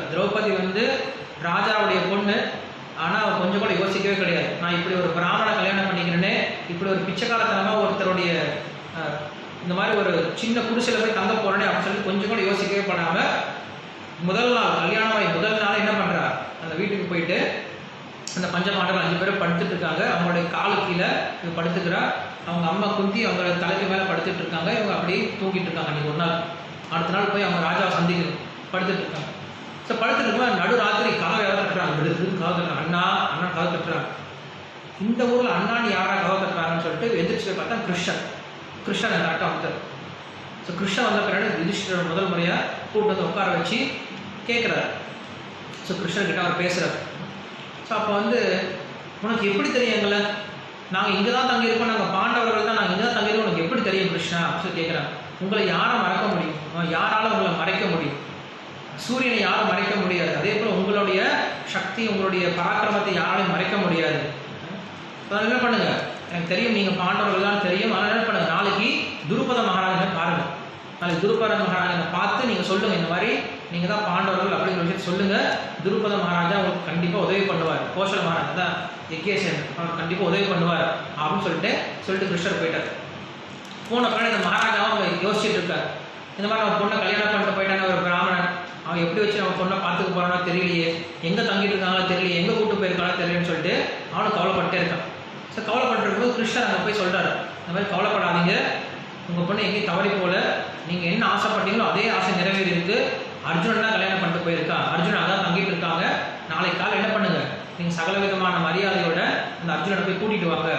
திரௌபதி வந்து ராஜாவுடைய பொண்ணு. ஆனால் அவள் கொஞ்சம் கூட யோசிக்கவே கிடையாது. நான் இப்படி ஒரு பிராமண கல்யாணம் பண்ணிக்கிறேனே இப்படி ஒரு பிச்சைக்காரத்தனமாக ஒருத்தருடைய இந்த மாதிரி ஒரு சின்ன குடிசையில் போய் தங்க போறேனே அப்படின்னு சொல்லி கொஞ்சம் கூட யோசிக்கவே படாம முதல் நாள் கல்யாணமாகி முதல் நாள் என்ன பண்ணுறா அந்த வீட்டுக்கு போயிட்டு அந்த பஞ்சமாண்டவர்கள் அஞ்சு பேரும் படுத்துட்டு இருக்காங்க. அவங்களுடைய காலு கீழே இவங்க படுத்துக்கிறா. அவங்க அம்மா குந்தி அவங்க தலைக்கு மேலே படுத்துட்டு இருக்காங்க. இவங்க அப்படியே தூங்கிட்டு இருக்காங்க அன்றைக்கி ஒரு நாள். அடுத்த நாள் போய் அவங்க ராஜாவை சந்திக்கணும் படுத்துட்டு இருக்காங்க. ஸோ படுத்துட்டு இருக்கும்போது நடு ராத்திரி கதவை யாரும் தட்டுறாங்க விடுது கதவை தட்டுறாங்க. அண்ணா அண்ணா கதவை தட்டுறாங்க. இந்த ஊரில் அண்ணான்னு யாரா கதவை தட்டுறாங்கன்னு சொல்லிட்டு எந்திரிச்சு பார்த்தா கிருஷ்ணன். கிருஷ்ணன் அந்த அட்டம் வந்தார் ஸோ கிருஷ்ணன் வந்த பிறகு யுதிஷ்டர் முதல் முறையாக கூட்டத்தை வந்து உட்கார வச்சு கேட்குறாரு ஸோ கிருஷ்ணன் கிட்ட அவர் பேசுகிறார் ஸோ அப்போ வந்து உனக்கு எப்படி தெரியும் எங்களை? நாங்கள் இங்கே தான் தங்கியிருக்கோம். நாங்கள் பாண்டவர்கள் தான். நாங்கள் இங்கே தான் தங்கியிருக்கோம். உனக்கு எப்படி தெரியும் கிருஷ்ணா? அப்படின்னு சொல்லி கேட்குறாங்க உங்களை யாரை மறக்க முடியும்? அஹ் யாரால உங்களை மறைக்க முடியும்? சூரியனை யாரும் மறைக்க முடியாது. அதே போல் உங்களுடைய சக்தி உங்களுடைய பராக்கிரமத்தை யாராலையும் மறைக்க முடியாது. அதனால என்ன பண்ணுங்க. எனக்கு தெரியும் நீங்கள் பாண்டவர்கள் தான் தெரியும். ஆனால் என்ன பண்ணுங்க. நாளைக்கு துருபத மகாராஜனை பாருங்கள் நாளைக்கு துருபத மகாராஜனை பார்த்து நீங்கள் சொல்லுங்கள் இந்த மாதிரி நீங்கள் தான் பாண்டவர்கள் அப்படிங்கிற விஷயத்தை சொல்லுங்கள் துருபத மகாராஜா உங்களுக்கு கண்டிப்பாக உதவி பண்ணுவார். கோஷல் மகாராஜா தான் எக்கேசன் அவர் கண்டிப்பாக உதவி பண்ணுவார் அப்படின்னு சொல்லிட்டு சொல்லிட்டு கிருஷ்ணர் போயிட்டார். போன பிறகு இந்த மகாராஜாவும் அவங்க யோசிச்சுட்டு இருக்கார். இந்த மாதிரி அவன் பொண்ணை கல்யாணம் பண்ணிட்டு போயிட்டான ஒரு பிராமண அவன் எப்படி வச்சு அவன் பொண்ணை பார்த்துக்க போறானோ தெரியலையே. எங்கே தங்கிட்டு இருக்காங்களோ தெரியலையே. எங்கே கூட்டு போயிருக்காங்களோ தெரியலன்னு சொல்லிட்டு அவனும் கவலைப்பட்டே இருக்கான். ஸோ கவலைப்பட்டு கிருஷ்ணன் அங்கே போய் சொல்றாரு. இந்த மாதிரி கவலைப்படாதீங்க. உங்கள் பொண்ணு எங்கேயும் தவறி போல நீங்கள் என்ன ஆசைப்பட்டீங்களோ அதே ஆசை நிறைவேறி இருக்கு அர்ஜுனன் தான் கல்யாணம் பண்ணிட்டு போயிருக்கான் அர்ஜுனன் அதான் தங்கிட்டு இருக்காங்க. நாளைக்கு காலை என்ன பண்ணுங்க? நீங்கள் சகல விதமான மரியாதையோட அந்த அர்ஜுனனை போய் கூட்டிட்டு வாங்க.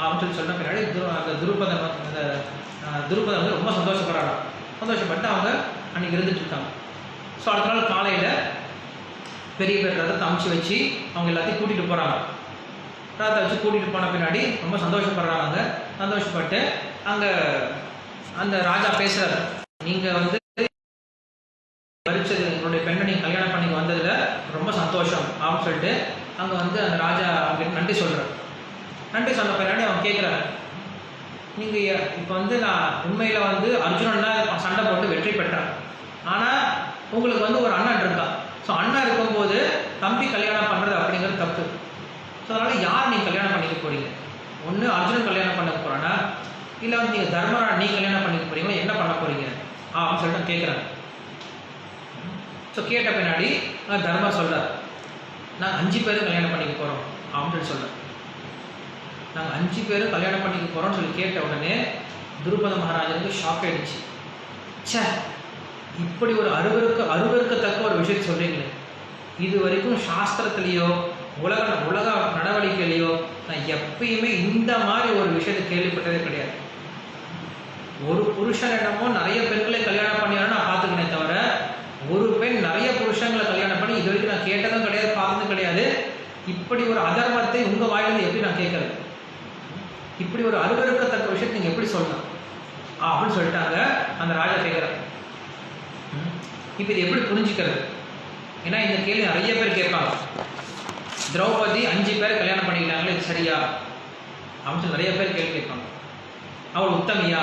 அப்படின்னு சொல்லி சொன்ன பின்னாடி அந்த துருபதன் அந்த துருபதன் வந்து ரொம்ப சந்தோஷப்படுறாங்க சந்தோஷப்பட்டு அவங்க அன்னைக்கு இருந்துட்டு இருக்காங்க. ஸோ அடுத்த நாள் காலையில் பெரிய பெரிய ரதத்தை அமுச்சு வச்சு அவங்க எல்லாத்தையும் கூட்டிகிட்டு போகிறாங்க ரதத்தை வச்சு கூட்டிகிட்டு போன பின்னாடி ரொம்ப சந்தோஷப்படுறாங்க. சந்தோஷப்பட்டு அங்கே அந்த ராஜா பேசுகிறார் நீங்கள் வந்து பறிச்சது உங்களுடைய பெண்ணை நீங்கள் கல்யாணம் பண்ணி வந்ததில் ரொம்ப சந்தோஷம் அப்படின்னு சொல்லிட்டு அங்கே வந்து அந்த ராஜா அவங்களுக்கு நன்றி சொல்கிறார் நன்றி சொன்ன பின்னாடி அவன் கேட்குறாரு நீங்கள் இப்போ வந்து நான் உண்மையில் வந்து அர்ஜுனன் தான் சண்டை போட்டு வெற்றி பெற்றான். ஆனால் உங்களுக்கு வந்து ஒரு அண்ணன் இருக்கான் ஸோ அண்ணன் இருக்கும்போது தம்பி கல்யாணம் பண்ணுறது அப்படிங்கிறது தப்பு. ஸோ அதனால் யார் நீங்கள் கல்யாணம் பண்ணிக்க போகிறீங்க ஒன்று அர்ஜுனன் கல்யாணம் பண்ண போகிறானா இல்லை வந்து நீங்கள் தர்மராஜ் நீ கல்யாணம் பண்ணிக்க போகிறீங்களா என்ன பண்ண போகிறீங்க ஆ அப்படின்னு சொல்லிட்டு கேட்குறாங்க ஸோ கேட்ட பின்னாடி அஹ் தர்மர் சொல்றார். நாங்கள் அஞ்சு பேரும் கல்யாணம் பண்ணிக்க போகிறோம் அப்படின்னு சொல்கிறார் நாங்கள் அஞ்சு பேரும் கல்யாணம் பண்ணிக்க போகிறோம்னு சொல்லி கேட்ட உடனே துருபத மகாராஜனுக்கு ஷாக் ஆயிடுச்சு. ச்சே இப்படி ஒரு அருவருக்க அருவருக்கத்தக்க ஒரு விஷயத்தை சொல்கிறீங்களே இது வரைக்கும் சாஸ்திரத்துலேயோ உலக உலக நடவடிக்கையிலையோ நான் எப்பயுமே இந்த மாதிரி ஒரு விஷயத்தை கேள்விப்பட்டதே கிடையாது. ஒரு புருஷனிடமோ நிறைய பெண்களை கல்யாணம் பண்ணியாலும் நான் பார்த்துக்கினே தவிர ஒரு பெண் நிறைய புருஷங்களை கல்யாணம் பண்ணி இது வரைக்கும் நான் கேட்டதும் கிடையாது பார்த்ததும் கிடையாது. இப்படி ஒரு அதர்மத்தை உங்கள் வாயிலிருந்து எப்படி நான் கேட்கறது? இப்படி ஒரு அருவருக்கத்தக்க விஷயத்தை நீங்கள் எப்படி சொல்லலாம் அப்படின்னு சொல்லிட்டாங்க அந்த ராஜா கேட்குறாங்க இப்போ இது எப்படி புரிஞ்சுக்கிறது? ஏன்னா இந்த கேள்வி நிறைய பேர் கேட்பாங்க. திரௌபதி அஞ்சு பேர் கல்யாணம் பண்ணிக்கிட்டாங்களே இது சரியா? அப்படின்னு நிறைய பேர் கேள்வி கேட்பாங்க. அவள் உத்தமியா?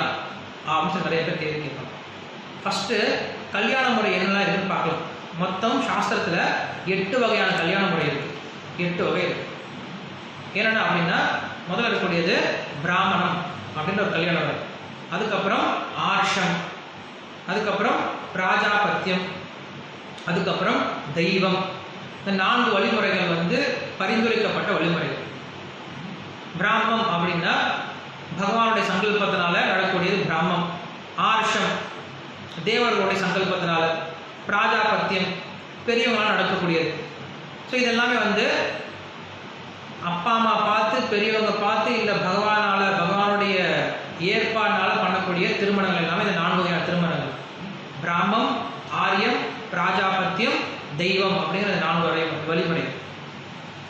அப்படின்னு நிறைய பேர் கேள்வி கேட்பாங்க. ஃபஸ்ட்டு கல்யாண முறை என்னெல்லாம் இருக்குன்னு பார்க்கலாம். மொத்தம் சாஸ்திரத்தில் எட்டு வகையான கல்யாண முறை இருக்குது எட்டு வகை இருக்குது என்னென்ன அப்படின்னா முதல்ல இருக்கக்கூடியது பிராமணம் அப்படின்ற ஒரு கல்யாண முறை அதுக்கப்புறம் ஆர்ஷம். அதுக்கப்புறம் பிராஜாபத்தியம். அதுக்கப்புறம் தெய்வம். இந்த நான்கு வழிமுறைகள் வந்து பரிந்துரைக்கப்பட்ட வழிமுறைகள். பிராமம் அப்படின்னா பகவானுடைய சங்கல்பத்தினால நடக்கக்கூடியது பிராமம். ஆர்ஷம் தேவர்களுடைய சங்கல்பத்தினால. பிராஜாபத்தியம் பெரியவங்களால் நடக்கக்கூடியது. ஸோ இதெல்லாமே வந்து அப்பா அம்மா பார்த்து பெரியவங்க பார்த்து இல்லை பகவானால் பகவானுடைய ஏற்பாடுனால பண்ணக்கூடிய திருமணங்கள் எல்லாமே இந்த நான்கு வகையான திருமணங்கள். பிராமம் ஆரியம் பிராஜாபத்தியம் தெய்வம் அப்படிங்கிற நான்கு வரை வழிமுறை.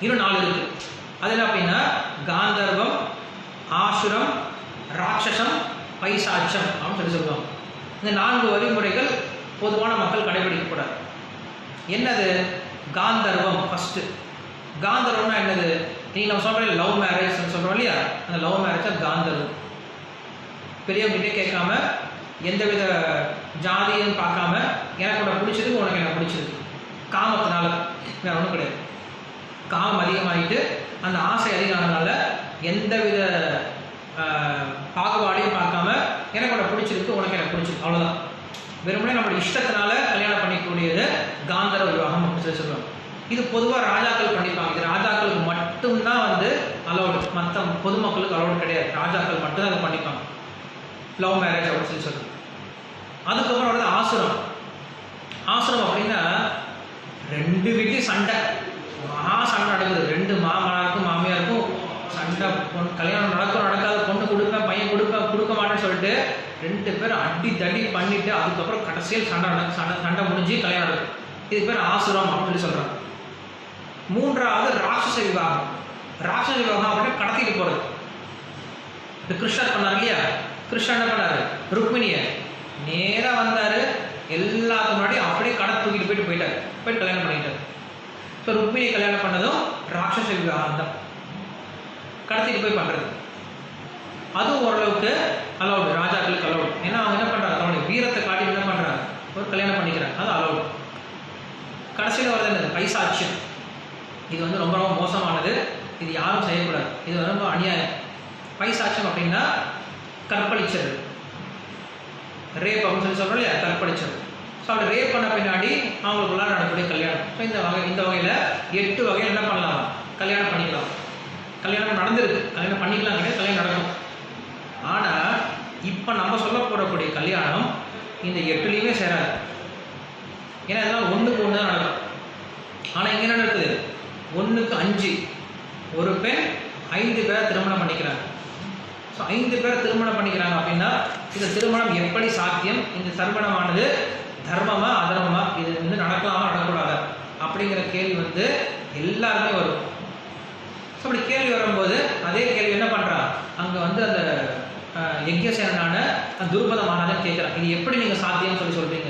இன்னும் நாலு இருக்கு. அதில் அப்படின்னா காந்தர்வம் ஆசுரம் ராட்சசம் பைசாட்சம் அப்படின்னு சொல்லி சொல்லுவாங்க. இந்த நான்கு வழிமுறைகள் பொதுவான மக்கள் கடைபிடிக்கக்கூடாது. என்னது? காந்தர்வம் ஃபஸ்ட்டு காந்தர்வம்னா என்னது? நீங்கள் நம்ம சொல்கிற லவ் மேரேஜ்னு சொல்கிறோம் இல்லையா? அந்த லவ் மேரேஜ் காந்தர்வம். பெரியவங்கிட்டே கேட்காம எந்தவித ஜாதியும் பார்க்காம எனக்கு உனக்கு பிடிச்சது உனக்கு எனக்கு பிடிச்சிருக்கு காமத்தினால. வேற ஒன்றும் கிடையாது. காமம் அதிகமாகிட்டு அந்த ஆசை அதிகமானதுனால எந்தவித பாகுபாடையும் பார்க்காம எனக்கு உனக்கு பிடிச்சிருக்கு உனக்கு எனக்கு பிடிச்சிருக்கு. அவ்வளோதான் வெறுமனே நம்மளோட இஷ்டத்தினால கல்யாணம் பண்ணிக்கூடியது காந்தர விவாகம் அப்படின்னு சொல்லி சொல்லுவாங்க. இது பொதுவாக ராஜாக்கள் பண்ணிப்பாங்க. இது ராஜாக்களுக்கு மட்டும்தான் வந்து அலௌடு மற்ற பொதுமக்களுக்கு அலௌடு கிடையாது. ராஜாக்கள் மட்டும்தான் அதை பண்ணிப்பாங்க. லவ் மேரேஜ் அப்படின்னு சொல்லி சொல்லுவாங்க. ஆசுரம். ஆசிரம் அப்படின்னா ரெண்டு வீட்லையும் சண்டை. மகா சண்டை நடக்குது. ரெண்டு மாமனாருக்கும் மாமியாருக்கும் சண்டை. பொண்ணு கல்யாணம் நடக்கும் நடக்காத. பொண்ணு கொடுப்பேன் பையன் கொடுப்பேன் கொடுக்க மாட்டேன்னு சொல்லிட்டு ரெண்டு பேரும் அடி தடி பண்ணிட்டு அதுக்கப்புறம் கடைசியில் சண்டை நடக்கும் சண்டை சண்டை முடிஞ்சு கல்யாணம் நடக்கும் இது பேர் ஆசுரம் அப்படின்னு சொல்கிறாங்க மூன்றாவது ராட்சச விவாகம். ராட்சச விவாகம் அப்படின்னா கடத்திட்டு போகிறது இந்த கிருஷ்ணர் பண்ணார் இல்லையா? கிருஷ்ணன் என்ன பண்ணார்? ருக்மிணியை நேரா வந்தாரு. எல்லாத்துக்கு முன்னாடி அப்படியே கடை தூக்கிட்டு போயிட்டு போயிட்டார். போயிட்டு கல்யாணம் பண்ணிட்டார் ஸோ ருக்மிணியை கல்யாணம் பண்ணதும் ராட்சச விவகாரம் தான் கடத்திட்டு போய் பண்ணுறது அதுவும் ஓரளவுக்கு அலௌடு ராஜாக்களுக்கு அலௌடு ஏன்னா அவங்க என்ன பண்ணுறாங்க அவனுடைய வீரத்தை காட்டி என்ன பண்ணுறாங்க ஒரு கல்யாணம் பண்ணிக்கிறாங்க. அது அலௌடு கடைசியில் வரது என்னது? பைசாட்சியம் இது வந்து ரொம்ப ரொம்ப மோசமானது. இது யாரும் செய்யக்கூடாது. இது ரொம்ப அநியாயம். பைசாட்சியம் அப்படின்னா கற்பழிச்சது ரேப் அப்படின்னு சொல்லி சொல்கிறோம் இல்லையா கற்பழிச்சது ஸோ அப்படி ரேப் பண்ண பின்னாடி அவங்களுக்குள்ள நடக்கக்கூடிய கல்யாணம். ஸோ இந்த வகை இந்த வகையில் எட்டு வகையில் என்ன பண்ணலாம்? கல்யாணம் பண்ணிக்கலாம். கல்யாணம் நடந்திருக்கு. கல்யாணம் பண்ணிக்கலாம் கிடையாது கல்யாணம் நடக்கும். ஆனால் இப்போ நம்ம சொல்ல போடக்கூடிய கல்யாணம் இந்த எட்டுலேயுமே சேராது. ஏன்னா இதெல்லாம் ஒன்றுக்கு ஒன்று தான் நடக்கும். ஆனால் இங்கே என்ன நடக்குது? ஒன்றுக்கு அஞ்சு. ஒரு பெண் ஐந்து பேரை திருமணம் பண்ணிக்கிறாங்க. ஸோ ஐந்து பேர் திருமணம் பண்ணிக்கிறாங்க அப்படின்னா இந்த திருமணம் எப்படி சாத்தியம்? இந்த திருமணமானது தர்மமா அதர்மமா? இது வந்து நடக்கலாமா நடக்கூடாதா அப்படிங்கிற கேள்வி வந்து எல்லாருமே வரும். ஸோ அப்படி கேள்வி வரும்போது அதே கேள்வி என்ன பண்ணுறான் அங்கே வந்து அந்த யஜ்யசேனான துருபத கேட்குறான் இது எப்படி நீங்கள் சாத்தியம்னு சொல்லி சொல்கிறீங்க